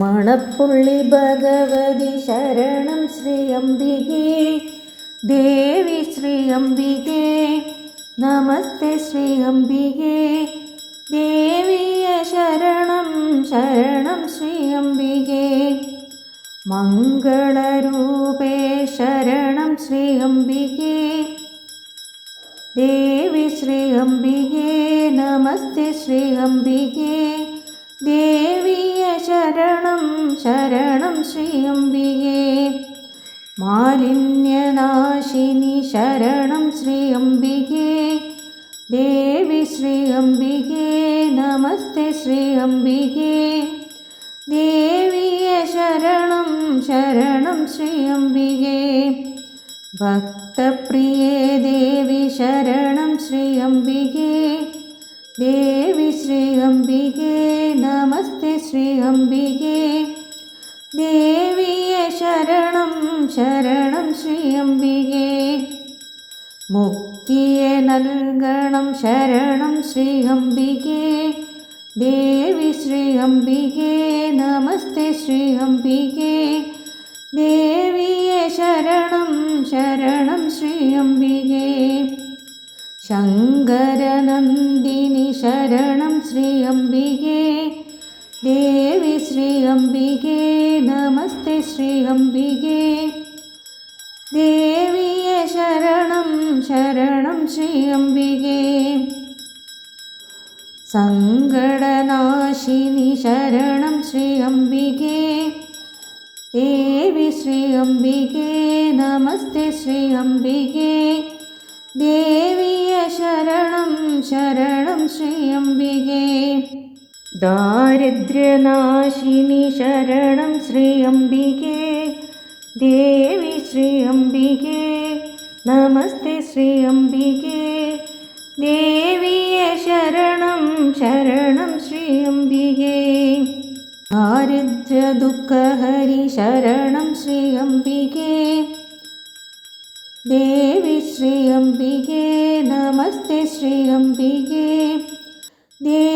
മണപ്പുള്ളി ഭഗവതി ശരണം ശ്രീ അംബികേ ദേവി ശ്രീ അംബികേ നമസ്തേ ശ്രീ അംബികേ ദേവിയ ശരണം ശരണം ശ്രീ അംബികേ മംഗളരൂപേ ശരണം ശ്രീ അംബികേ ദേവി ശ്രീ അംബികേ നമസ്തേ ശ്രീ അംബികേ ദേവിയ ശരണം ശരണം ശ്രീ അംബികേ മാലിന്യനാശിനി ശരണം ശ്രീ അംബികേ ദേവി ശ്രീ അംബികേ നമസ്തേ ശ്രീ അംബികേ ദേവിയ ശരണം ശരണം ശ്രീ അംബികേ ഭക്തപ്രിയേ ദേവി ശരണം ശ്രീ അംബികേ ദേവി ശ്രീ അംബികേ നമസ്തേ ശ്രീ അംബികേ ദേവിയെ ശരണം ശരണം ശ്രീ അംബികേ മുക്തിയെ നൽകണം ശരണം ശ്രീ അംബികേ ദേവി ശ്രീ അംബികേ നമസ്തേ ശ്രീ അംബികേ ദേവിയെ ശരണം ശരണം ശ്രീ അംബികേ ശങ്കരനന്ദിനി ശരണം ശ്രീ അംബികേ. ദേവി ശ്രീ അംബികേ നമസ്തേ ശ്രീ അംബികേ. ദേവിയെ ശരണം ശരണം ശ്രീ അംബികേ. സങ്കടനാശിനി ശരണം ശ്രീ അംബികേ. ദേവി ശ്രീ അംബികേ നമസ്തേ ശ്രീ അംബികേ. ദേവിയെ ദാരിദ്ര്യനാശിനി ശരണം ശ്രീ അംബികേ ദേവി ശ്രീ അംബികേ നമസ്തേ ശ്രീ അംബികേ ദേവിയെ ശരണം ശരണം ശ്രീ ദാരിദ്ര്യദുഃഖഹരി ദാരിദ്ര്യ ദുഃഖഹരി ശരണം ശ്രീ അംബികേ ദേവി ശ്രീ അംബികേ നമസ്തേ ശ്രീ അംബികേ ദേവിയെ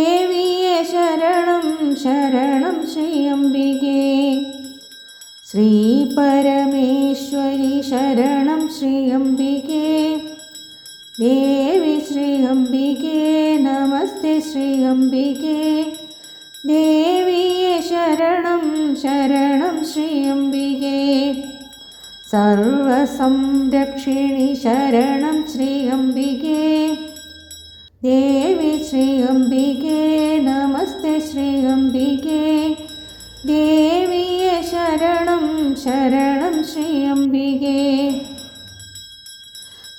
ശരണം ശ്രീയംബികേ ശ്രീ പരമേശ്വരി ശരണം ശ്രീയംബികേ ദേവി ശ്രീയംബികേ നമസ്തേ ശ്രീയംബികേ ദേവിയെ ശരണം ശരണം ശ്രീയംബികേ സർവസംരക്ഷിണി ശരണം ശ്രീയംബികേ ദേവി ശ്രീയംബികേ നമസ്തേ ശ്രീ അംബികേ ദേവിയെ ശരണം ശരണം ശ്രീ അംബികേ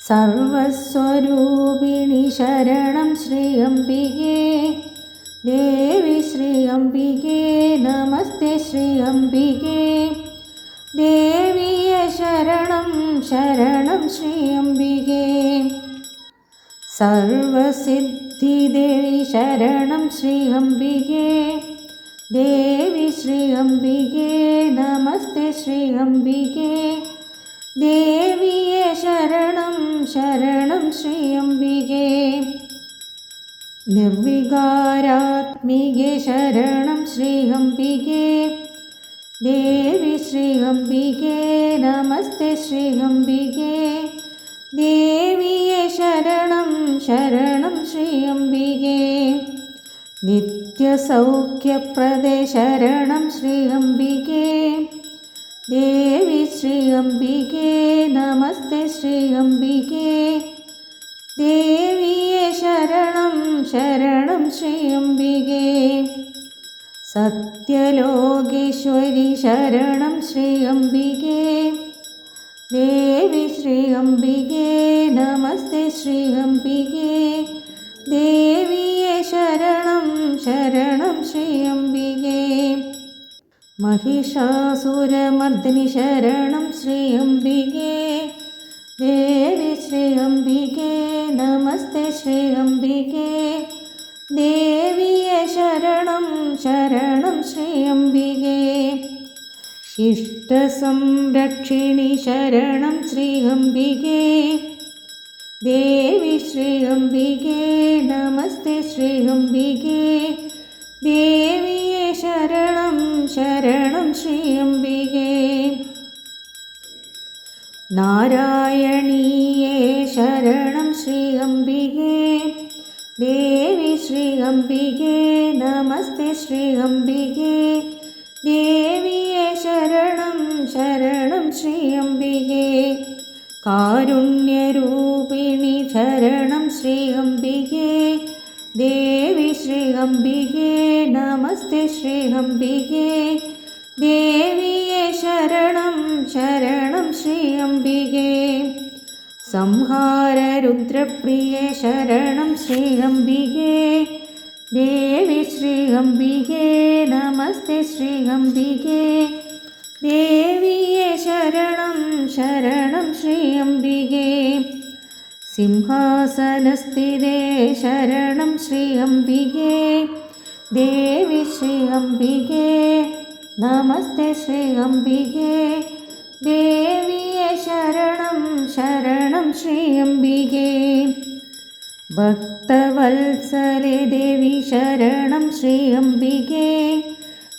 സർവസ്വരൂപിണി ശരണം ശ്രീ അംബികേ ദേവി ശ്രീ അംബികേ നമസ്തേ ശ്രീ അംബികേ ദേവിയെ ശരണം ശരണം ശ്രീ അംബികേ സർവസിദ്ധിദേവി ശരണം ശ്രീ അംബികേ ദേവി ശ്രീ അംബികേ നമസ്തേ ശ്രീ അംബികേ ദേവിയെ ശരണം ശരണം ശ്രീ അംബികേ നിർവികാരാത്മികേ ശരണം ശ്രീ അംബികേ ദേവി ശ്രീ അംബികേ നമസ്തേ ശ്രീ അംബികേ ദേവിയെ ശരണം ശരണം ശ്രീ അംബികേ നിത്യസൗഖ്യപ്രദേ ശരണം ശ്രീ അംബികേ ദേവി ശ്രീ അംബികേ നമസ്തേ ശ്രീ അംബികേ ദേവിയെ ശരണം ശരണം ശ്രീ അംബികേ സത്യലോകേശ്വരി ശരണം ശ്രീ അംബികേ ദേവി ശ്രീ അംബികേ നമസ്തേ ശ്രീ അംബികേ ദേവിയെ ശരണം ശരണം ശ്രീ അംബികേ महिषासुरमर्दिनि शरणं श्री अम्बिके देवि श्री अम्बिके नमस्ते श्री अम्बिके देवीये शरणं शरणं श्री अम्बिके शिष्टसंरक्षिणि शरणं श्री अम्बिके ദേവി ശ്രീ അംബികേ നമസ്തേ ശ്രീ അംബികേ ദേവിയെ ശരണം ശരണം ശ്രീ അംബികേ നാരായണീയേ ശരണം ശ്രീ അംബികേ ദേവി ശ്രീ അംബികേ നമസ്തേ ശ്രീ അംബികേ ദേവിയെ ശരണം ശരണം ശ്രീ അംബികേ കാരുണ്യരൂപിണി ശരണം ശ്രീ അംബികേ ദേവി ശ്രീ അംബികേ നമസ്തേ ശ്രീ അംബികേ ദേവിയെ ശരണം ശരണം ശ്രീ അംബികേ സംഹാരരുദ്രപ്രിയേ ശരണം ശ്രീ അംബികേ ദേവി ശ്രീ അംബികേ നമസ്തേ ശ്രീ അംബികേ ദേവിയെ ശരണം ശരണം ശ്രീ അംബികേ സിംഹാസനസ്ഥിതേ ശരണം ശ്രീ അംബികേ ദേവി ശ്രീ അംബികേ നമസ്തേ ശ്രീ അംബികേ ദേവിയെ ശരണം ശരണം ശ്രീ അംബികേ ഭക്തവത്സലെ ദേവി ശരണം ശ്രീ അംബികേ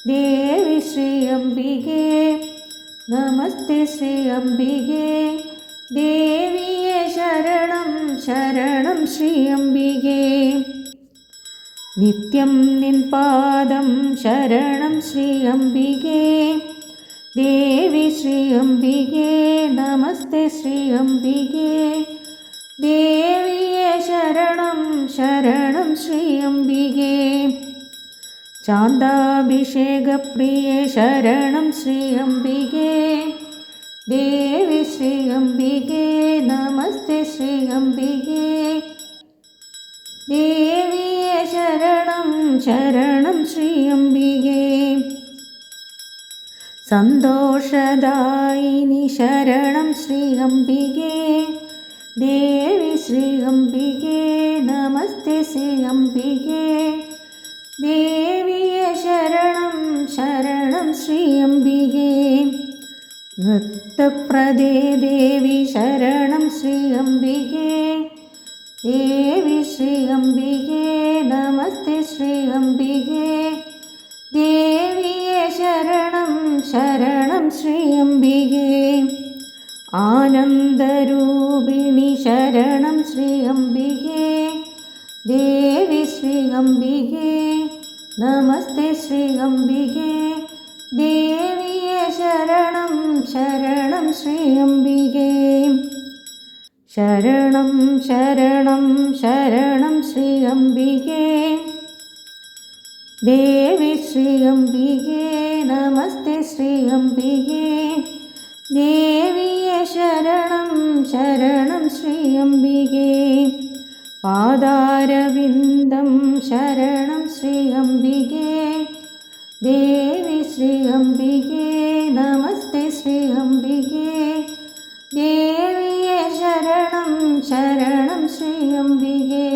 ദേവി ശ്രീ അംബികേ നമസ്തേ ശ്രീ അംബികേ ദേവിയെ ശരണം ശരണം ശ്രീ അംബികേ നിത്യം നിൻ പാദം ശരണം ശ്രീ അംബികേ ദേവി ശ്രീ അംബികേ നമസ്തേ ശ്രീ അംബികേ ദേവിയെ ശരണം ശരണം ശ്രീ അംബികേ ചാന്താഭിഷേകപ്രിയേ ശരണം ശ്രീ അംബികേ ദേവി ശ്രീ അംബികേ നമസ്തേ ശ്രീ അംബികേ ദേവിയെ ശരണം ശരണം ശ്രീ അംബികേ സന്തോഷദായിനി ശരണം ശ്രീ അംബികേ ദേവി ശ്രീ അംബികേ നമസ്തേ ശ്രീ അംബികേ അംബികേ നൃത്തപ്രദേ ദേവി ശരണം ശ്രീ അംബികേ ദേവി ശ്രീ അംബികേ നമസ്തേ ശ്രീ അംബികേ ദേവിയെ ശരണം ശരണം ശ്രീ അംബികേ ആനന്ദരൂപിണി ശരണം ശ്രീ അംബികേ ദേവി ശ്രീ അംബികേ നമസ്തേ ശ്രീ അംബികേ ശരണം ശരണം ശ്രീ അംബികേ ശരണം ശരണം ശരണം ശ്രീ അംബികേ ദേവി ശ്രീ അംബികേ നമസ്തേ ശ്രീ അംബികേ ദേവിയെ ശരണം ശരണം ശ്രീ അംബികേ പാദാരവിന്ദം ശരണം ശ്രീ അംബികേ ദേവി ശ്രീ ശരണം ശ്രീയംബികേ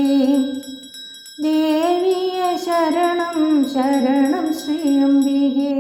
ദേവിയെ ശരണം ശരണം ശ്രീ അംബികേ